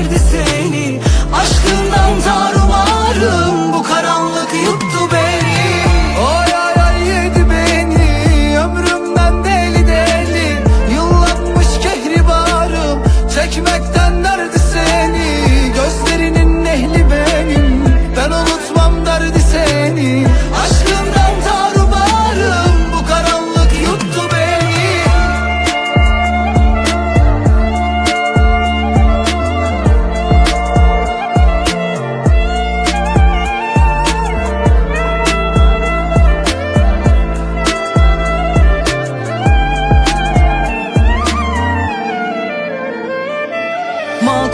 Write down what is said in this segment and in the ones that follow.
derdi seni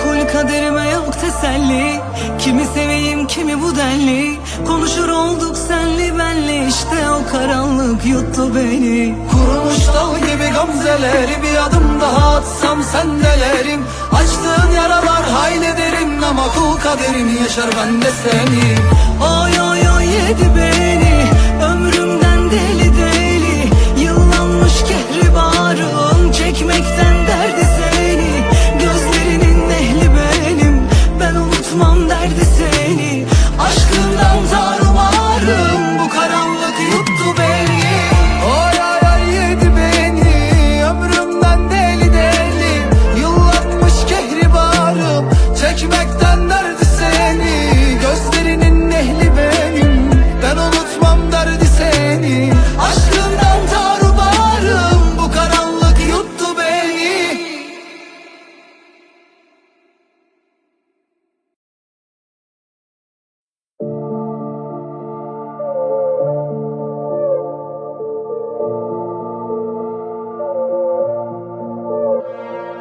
Makul kaderime yok teselli. Kimi seveyim kimi bu denli. Konuşur olduk senli benli. İşte o karanlık yuttu beni. Kurumuş dal gibi gamzeleri Bir adım daha atsam sendelerim Açtığın yaralar haylederim Ama kul kaderim yaşar ben de seni Oy oy oy yedi beni. Ömrümden deli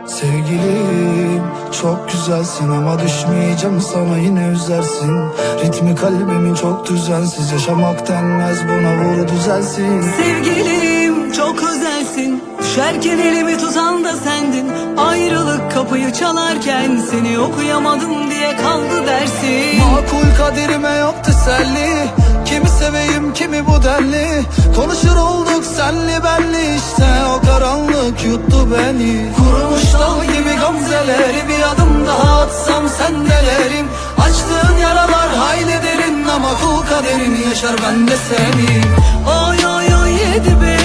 Sevgilim çok güzelsin ama düşmeyeceğim sana yine üzersin. Ritmi kalbimin çok düzensiz yaşamak denmez buna vur düzelsin. Sevgilim çok özelsin. Düşerken elimi tutan da sendin. Ayrılık kapıyı çalarken Seni okuyamadım diye kaldı dersin. Makul kaderime yok teselli. Kimi seveyim kimi bu denli Konuşur olduk senli benli işte O karanlık yuttu beni. Kurumuş dal gibi gamzeleri Bir adım daha atsam sendelerim Açtığın yaralar hayli derin Ama kul kaderini yaşar ben de seni Oy oy oy yedi beni